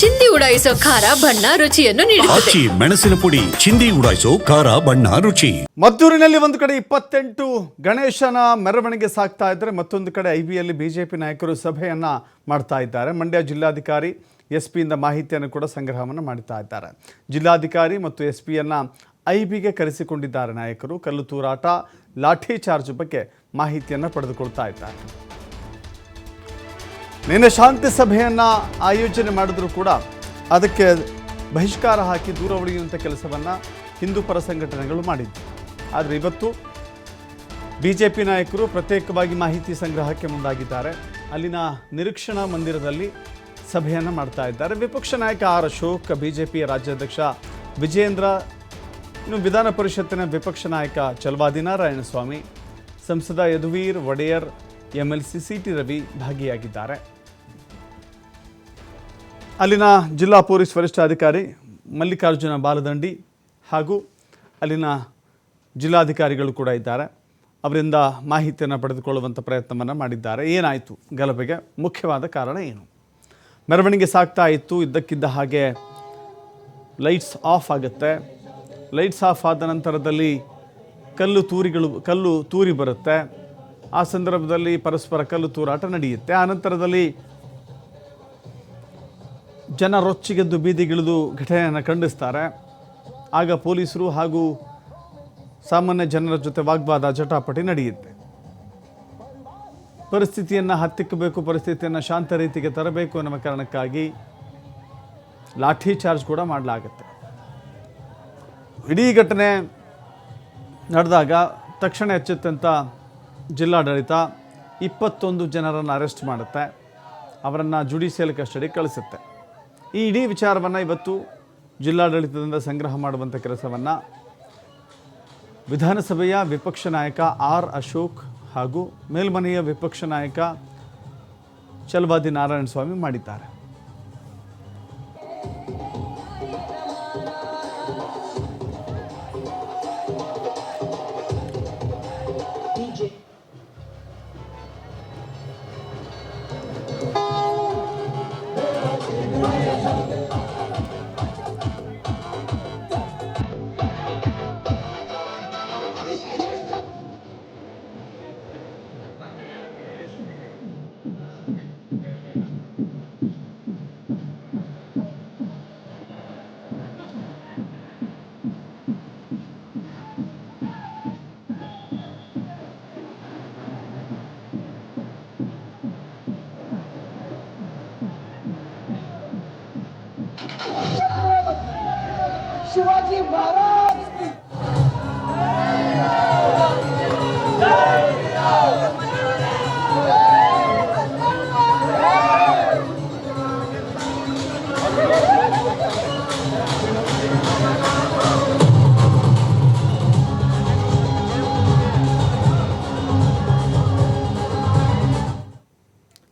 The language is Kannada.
ಚಿಂದಿ ಉಡಾಯಿಸೋ ಖಾರ ಬಣ್ಣ ರುಚಿಯನ್ನು ನೀಡುತ್ತದೆ. ಆಚಿ ಮೆಣಸಿನ ಪುಡಿ ಚಿಂದಿ ಉಡಾಯಿಸೋ ಖಾರ ಬಣ್ಣ ರುಚಿ. ಮದ್ದೂರಿನಲ್ಲಿ ಒಂದು ಕಡೆ ಇಪ್ಪತ್ತೆಂಟು ಗಣೇಶನ ಮೆರವಣಿಗೆ ಸಾಕ್ತಾ ಇದ್ದರೆ. ಮತ್ತೊಂದು ಕಡೆ ಐ ಬಿಯಲ್ಲಿ ಬಿಜೆಪಿ ನಾಯಕರು ಸಭೆಯನ್ನ ಮಾಡ್ತಾ ಇದ್ದಾರೆ. ಮಂಡ್ಯ ಜಿಲ್ಲಾಧಿಕಾರಿ ಎಸ್ ಪಿಯಿಂದ ಮಾಹಿತಿಯನ್ನು ಕೂಡ ಸಂಗ್ರಹವನ್ನು ಮಾಡ್ತಾ ಇದ್ದಾರೆ. ಜಿಲ್ಲಾಧಿಕಾರಿ ಮತ್ತು ಎಸ್ ಪಿಯನ್ನ ಐ ಬಿಗೆ ಕರೆಸಿಕೊಂಡಿದ್ದಾರೆ ನಾಯಕರು. ಕಲ್ಲು ತೂರಾಟ ಲಾಠಿ ಚಾರ್ಜ್ ಬಗ್ಗೆ ಮಾಹಿತಿಯನ್ನು ಪಡೆದುಕೊಳ್ತಾ ಇದ್ದಾರೆ. ನಿನ್ನೆ ಶಾಂತಿ ಸಭೆಯನ್ನು ಆಯೋಜನೆ ಮಾಡಿದ್ರು ಕೂಡ ಅದಕ್ಕೆ ಬಹಿಷ್ಕಾರ ಹಾಕಿ ದೂರ ಉಳಿಯುವಂಥ ಕೆಲಸವನ್ನು ಹಿಂದೂ ಪರ ಸಂಘಟನೆಗಳು ಮಾಡಿದ್ದವು ಆದರೆ ಇವತ್ತು ಬಿ ಜೆ ಪಿ ನಾಯಕರು ಪ್ರತ್ಯೇಕವಾಗಿ ಮಾಹಿತಿ ಸಂಗ್ರಹಕ್ಕೆ ಮುಂದಾಗಿದ್ದಾರೆ. ಅಲ್ಲಿನ ನಿರೀಕ್ಷಣಾ ಮಂದಿರದಲ್ಲಿ ಸಭೆಯನ್ನು ಮಾಡ್ತಾ ಇದ್ದಾರೆ. ವಿಪಕ್ಷ ನಾಯಕ ಆರ್ ಅಶೋಕ್ ಬಿ ಜೆ ಪಿಯ ರಾಜ್ಯಾಧ್ಯಕ್ಷ ವಿಜೇಂದ್ರ ಇನ್ನು ವಿಧಾನ ಪರಿಷತ್ತಿನ ವಿಪಕ್ಷ ನಾಯಕ ಚಲವಾದಿ ನಾರಾಯಣಸ್ವಾಮಿ, ಸಂಸದ Yaduveer Wadiyar M L C C T Ravi ಭಾಗಿಯಾಗಿದ್ದಾರೆ. ಅಲ್ಲಿನ ಜಿಲ್ಲಾ ಪೊಲೀಸ್ ವರಿಷ್ಠಾಧಿಕಾರಿ ಮಲ್ಲಿಕಾರ್ಜುನ ಬಾಲದಂಡಿ ಹಾಗೂ ಅಲ್ಲಿನ ಜಿಲ್ಲಾಧಿಕಾರಿಗಳು ಕೂಡ ಇದ್ದಾರೆ. ಅವರಿಂದ ಮಾಹಿತಿಯನ್ನು ಪಡೆದುಕೊಳ್ಳುವಂಥ ಪ್ರಯತ್ನವನ್ನು ಮಾಡಿದ್ದಾರೆ. ಏನಾಯಿತು? ಗಲಭೆಗೆ ಮುಖ್ಯವಾದ ಕಾರಣ ಏನು? ಮೆರವಣಿಗೆ ಸಾಗ್ತಾ ಇತ್ತು. ಇದ್ದಕ್ಕಿದ್ದ ಹಾಗೆ ಲೈಟ್ಸ್ ಆಫ್ ಆಗುತ್ತೆ. ಲೈಟ್ಸ್ ಆಫ್ ಆದ ನಂತರದಲ್ಲಿ ಕಲ್ಲು ತೂರಿಗಳು, ಕಲ್ಲು ತೂರಿ ಬರುತ್ತೆ. ಆ ಸಂದರ್ಭದಲ್ಲಿ ಪರಸ್ಪರ ಕಲ್ಲು ತೂರಾಟ ನಡೆಯುತ್ತೆ. ಆ ನಂತರದಲ್ಲಿ ಜನ ರೊಚ್ಚಿಗೆದ್ದು ಬೀದಿಗಿಳಿದು ಘಟನೆಯನ್ನು ಖಂಡಿಸ್ತಾರೆ. ಆಗ ಪೊಲೀಸರು ಹಾಗೂ ಸಾಮಾನ್ಯ ಜನರ ಜೊತೆ ವಾಗ್ವಾದ ಜಟಾಪಟಿ ನಡೆಯುತ್ತೆ. ಪರಿಸ್ಥಿತಿಯನ್ನು ಹತ್ತಿಕ್ಕಬೇಕು, ಪರಿಸ್ಥಿತಿಯನ್ನು ಶಾಂತ ರೀತಿಗೆ ತರಬೇಕು ಅನ್ನುವ ಕಾರಣಕ್ಕಾಗಿ ಲಾಠಿ ಚಾರ್ಜ್ ಕೂಡ ಮಾಡಲಾಗುತ್ತೆ. ಇಡೀ ಘಟನೆ ನಡೆದಾಗ ತಕ್ಷಣ ಎಚ್ಚೆತ್ತಂಥ ಜಿಲ್ಲಾಡಳಿತ ಇಪ್ಪತ್ತೊಂದು ಜನರನ್ನು ಅರೆಸ್ಟ್ ಮಾಡುತ್ತೆ. ಅವರನ್ನು ಜುಡಿಷಿಯಲ್ ಕಸ್ಟಡಿ ಕಳಿಸುತ್ತೆ. ಈ ಇಡೀ ವಿಚಾರವನ್ನು ಇವತ್ತು ಜಿಲ್ಲಾಡಳಿತದಿಂದ ಸಂಗ್ರಹ ಮಾಡುವಂಥ ಕೆಲಸವನ್ನು ವಿಧಾನಸಭೆಯ ವಿಪಕ್ಷ ನಾಯಕ ಆರ್ ಅಶೋಕ್ ಹಾಗೂ ಮೇಲ್ಮನೆಯ ವಿಪಕ್ಷ ನಾಯಕ ಚಲವಾದಿ ನಾರಾಯಣಸ್ವಾಮಿ ಮಾಡಿದ್ದಾರೆ.「おはようございます」शिवाजी महाराज की